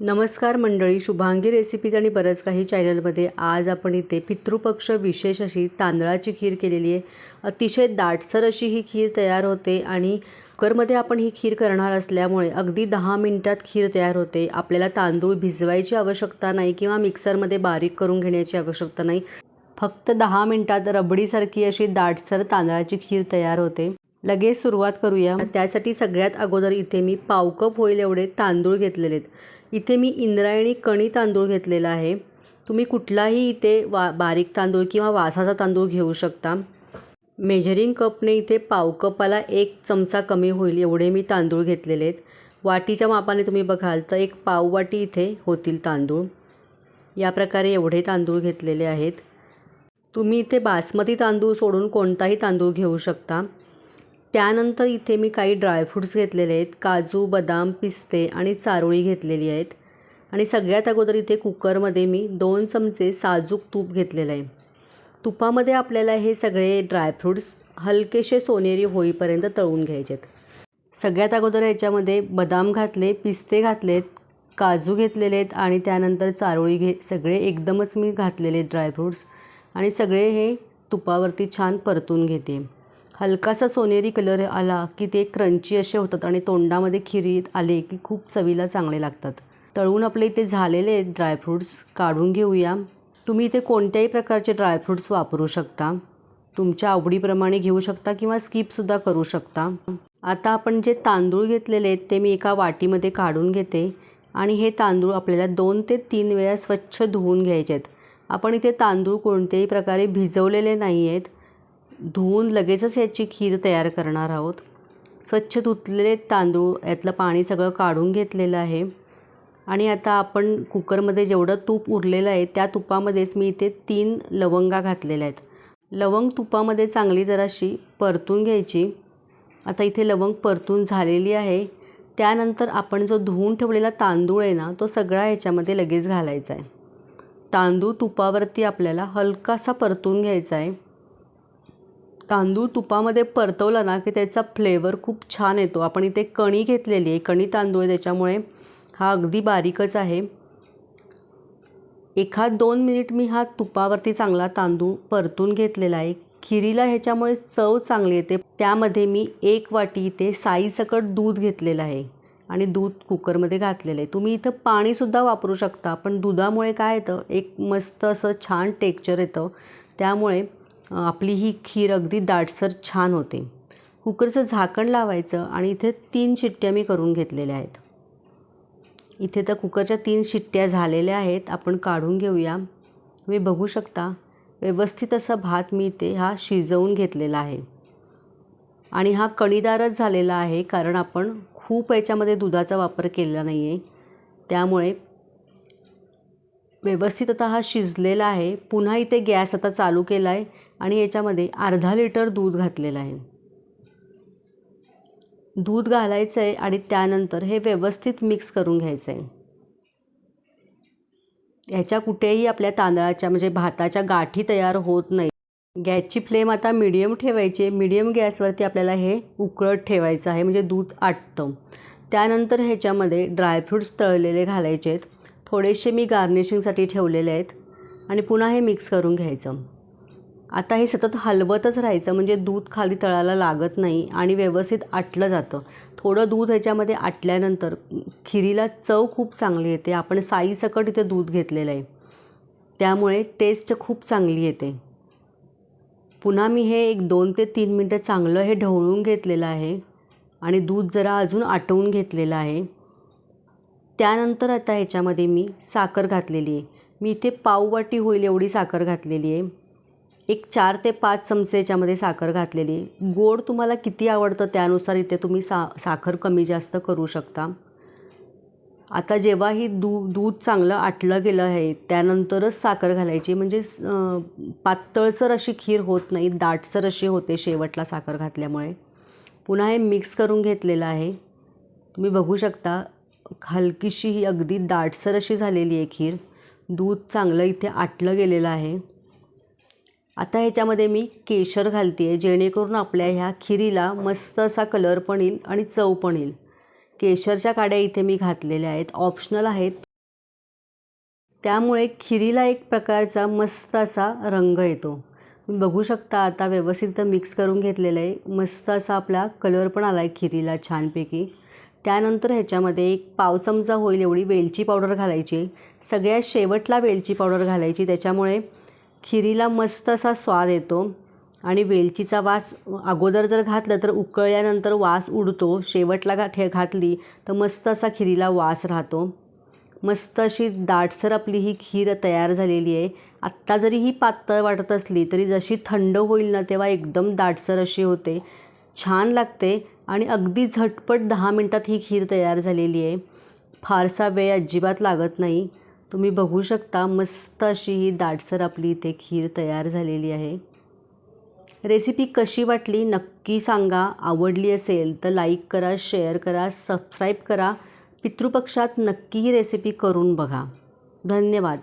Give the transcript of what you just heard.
नमस्कार मंडळी शुभांगी रेसिपीज आणि बरंच काही चॅनलमध्ये आज आपण इथे पितृपक्ष विशेष अशी तांदळाची खीर केलेली आहे. अतिशय दाटसर अशी ही खीर तयार होते आणि कुकरमध्ये आपण ही खीर करणार असल्यामुळे अगदी दहा मिनटात खीर तयार होते. आपल्याला तांदूळ भिजवायची आवश्यकता नाही किंवा मिक्सरमध्ये बारीक करून घेण्याची आवश्यकता नाही. फक्त दहा मिनटात रबडीसारखी अशी दाटसर तांदळाची खीर तयार होते. लगेच सुरुवात करूया. त्यासाठी सगळ्यात अगोदर इथे मी पाव कप होईल एवढे तांदूळ घेतलेले आहेत. इथे मी इंद्रायणी कणी तांदूळ घेतलेला आहे. तुम्ही कुठलाही इथे वा बारीक तांदूळ किंवा वासाचा तांदूळ घेऊ शकता. मेजरिंग कपने इथे पाव कपाला एक चमचा कमी होईल एवढे मी तांदूळ घेतलेले आहेत. वाटीच्या मापाने तुम्ही बघाल तर एक पाव वाटी इथे होतील तांदूळ. या प्रकारे एवढे तांदूळ घेतलेले आहेत. तुम्ही इथे बासमती तांदूळ सोडून कोणताही तांदूळ घेऊ शकता. त्यानंतर इथे मी काही ड्रायफ्रूट्स घेतलेले आहेत काजू बदाम पिस्ते आणि चारोळी घेतलेली आहेत. आणि सगळ्यात अगोदर इथे कुकरमध्ये मी दोन चमचे साजूक तूप घेतलेलं आहे. तुपामध्ये आपल्याला हे सगळे ड्रायफ्रूट्स हलकेसे सोनेरी होईपर्यंत तळून घ्यायचे आहेत सगळ्यात अगोदर याच्यामध्ये बदाम घातले पिस्ते घातलेत काजू घेतलेले आहेत आणि त्यानंतर चारोळी घे सगळे एकदमच मी घातलेले ड्रायफ्रूट्स आणि सगळे हे तुपावरती छान परतून घेते. हलकासा सोनेरी कलर आला की ते क्रंची असे होतात आणि तोंडामध्ये खिरीत आले की खूप चवीला चांगले लागतात. तळून आपले इथे झालेले आहेत ड्रायफ्रूट्स काढून घेऊया. तुम्ही इथे कोणत्याही प्रकारचे ड्रायफ्रूट्स वापरू शकता. तुमच्या आवडीप्रमाणे घेऊ शकता किंवा स्किपसुद्धा करू शकता. आता आपण जे तांदूळ घेतलेले आहेत ते मी एका वाटीमध्ये काढून घेते. आणि हे तांदूळ आपल्याला दोन ते तीन वेळा स्वच्छ धुवून घ्यायचे आहेत. आपण इथे तांदूळ कोणत्याही प्रकारे भिजवलेले नाही आहेत धुवून लगेचच याची खीर तयार करणार आहोत. स्वच्छ धुतलेले तांदूळ यातलं पाणी सगळं काढून घेतलेलं आहे. आणि आता आपण कुकरमध्ये जेवढं तूप उरलेलं आहे त्या तुपामध्येच मी इथे तीन लवंगा घातलेल्या आहेत. लवंग तुपामध्ये चांगली जराशी परतून घ्यायची. आता इथे लवंग परतून झालेली आहे. त्यानंतर आपण जो धुवून ठेवलेला तांदूळ आहे ना तो सगळा ह्याच्यामध्ये लगेच घालायचा आहे. तांदूळ तुपावरती आपल्याला हलकासा परतून घ्यायचा आहे. तांदूळ तुपामध्ये परतवला ना की त्याचा फ्लेवर खूप छान येतो. आपण इथे कणी घेतलेली आहे. कणी तांदूळ आहे त्याच्यामुळे हा अगदी बारीकच आहे. एखाद दोन मिनिट मी हा तुपावरती चांगला तांदूळ परतून घेतलेला आहे. खिरीला ह्याच्यामुळे चव चांगली येते. त्यामध्ये मी एक वाटी इथे साईसकट दूध घेतलेलं आहे आणि दूध कुकरमध्ये घातलेलं आहे. तुम्ही इथं पाणीसुद्धा वापरू शकता पण दुधामुळे काय येतं? एक मस्त असं छान टेक्चर येतं. त्यामुळे आपली ही खीर अगदी दाटसर छान होते. कुकरचं झाकण लावायचं आणि इथे तीन शिट्ट्या मी करून घेतलेल्या आहेत. इथे तर कुकरच्या तीन शिट्ट्या झालेल्या आहेत. आपण काढून घेऊया. तुम्ही बघू शकता व्यवस्थित असा भात मी इथे हा शिजवून घेतलेला आहे. आणि हा कणीदारच झालेला आहे कारण आपण खूप याच्यामध्ये दुधाचा वापर केलेला नाही आहे त्यामुळे व्यवस्थित आता हा शिजलेला आहे. पुन्हा इथे गॅस आता चालू केला आहे आणि याच्यामध्ये अर्धा लिटर दूध घातलेलं आहे. दूध घालायचं आहे आणि त्यानंतर हे व्यवस्थित मिक्स करून घ्यायचं आहे ह्याच्या कुठेही आपल्या तांदळाच्या म्हणजे भाताच्या गाठी तयार होत नाही. गॅसची फ्लेम आता मिडियम ठेवायची मिडियम गॅसवरती आपल्याला हे उकळत ठेवायचं आहे म्हणजे दूध आटतं. त्यानंतर ह्याच्यामध्ये ड्रायफ्रूट्स तळलेले घालायचे आहेत थोडेसे मी गार्निशिंगसाठी ठेवलेले आहेत. आणि पुन्हा हे मिक्स करून घ्यायचं. आता हे सतत हलवतच राहायचं म्हणजे दूध खाली तळाला लागत नाही आणि व्यवस्थित आटलं जातं. थोडं दूध ह्याच्यामध्ये आटल्यानंतर खिरीला चव खूप चांगली येते. आपण साईसकट इथे दूध घेतलेलं आहे. त्यामुळे टेस्ट खूप चांगली येते. पुन्हा मी हे एक दोन ते तीन मिनटं चांगलं हे ढवळून घेतलेलं आहे आणि दूध जरा अजून आटवून घेतलेलं आहे. त्यानंतर आता ह्याच्यामध्ये मी साखर घातलेली आहे. मी इथे पाववाटी होईल एवढी साखर घातलेली आहे. एक चार ते पाच चमचे याच्यामध्ये साखर घातलेली. गोड तुम्हाला किती आवडतं त्यानुसार इथे तुम्ही सा साखर कमी जास्त करू शकता. आता जेव्हा ही दू दूध चांगलं आटलं गेलं आहे त्यानंतरच साखर घालायची. म्हणजे पातळसर अशी खीर होत नाही दाटसर अशी होते शेवटला साखर घातल्यामुळे. पुन्हा हे मिक्स करून घेतलेलं आहे. तुम्ही बघू शकता हलकीशी ही अगदी दाटसर अशी झालेली आहे खीर. दूध चांगलं इथे आटलं गेलेलं आहे. आता ह्याच्यामध्ये मी केशर घालते आहे जेणेकरून आपल्या ह्या खिरीला मस्त असा कलर पण येईल आणि चव पण येईल. केशरच्या काड्या इथे मी घातलेल्या आहेत ऑप्शनल आहेत. त्यामुळे खिरीला एक प्रकारचा मस्त असा रंग येतो. तुम्ही बघू शकता आता व्यवस्थित मिक्स करून घेतलेलं आहे. मस्त असा आपला कलर पण आला आहे खिरीला छानपैकी. त्यानंतर ह्याच्यामध्ये एक पाव चमचा होईल एवढी वेलची पावडर घालायची. सगळ्यात शेवटला वेलची पावडर घालायची. त्याच्यामुळे खिरीला मस्त असा स्वाद येतो आणि वेलचीचा वास अगोदर जर घातलं तर उकळल्यानंतर वास उडतो. शेवटला घात घातली तर मस्त असा खिरीला वास राहतो. मस्त अशी दाटसर आपली ही खीर तयार झालेली आहे. आत्ता जरी ही पातळ वाटत असली तरी जशी थंड होईल ना तेव्हा एकदम दाटसर अशी होते. छान लागते आणि अगदी झटपट दहा मिनटात ही खीर तयार झालेली आहे. फारसा वेळ अजिबात लागत नाही. तुम्ही बघू शकता मस्त अशी ही दाटसर आपली इथे खीर तयार झालेली आहे. रेसिपी कशी वाटली नक्की सांगा. आवडली असेल तर लाईक करा शेअर करा सबस्क्राईब करा. पितृपक्षात नक्की ही रेसिपी करून बघा. धन्यवाद.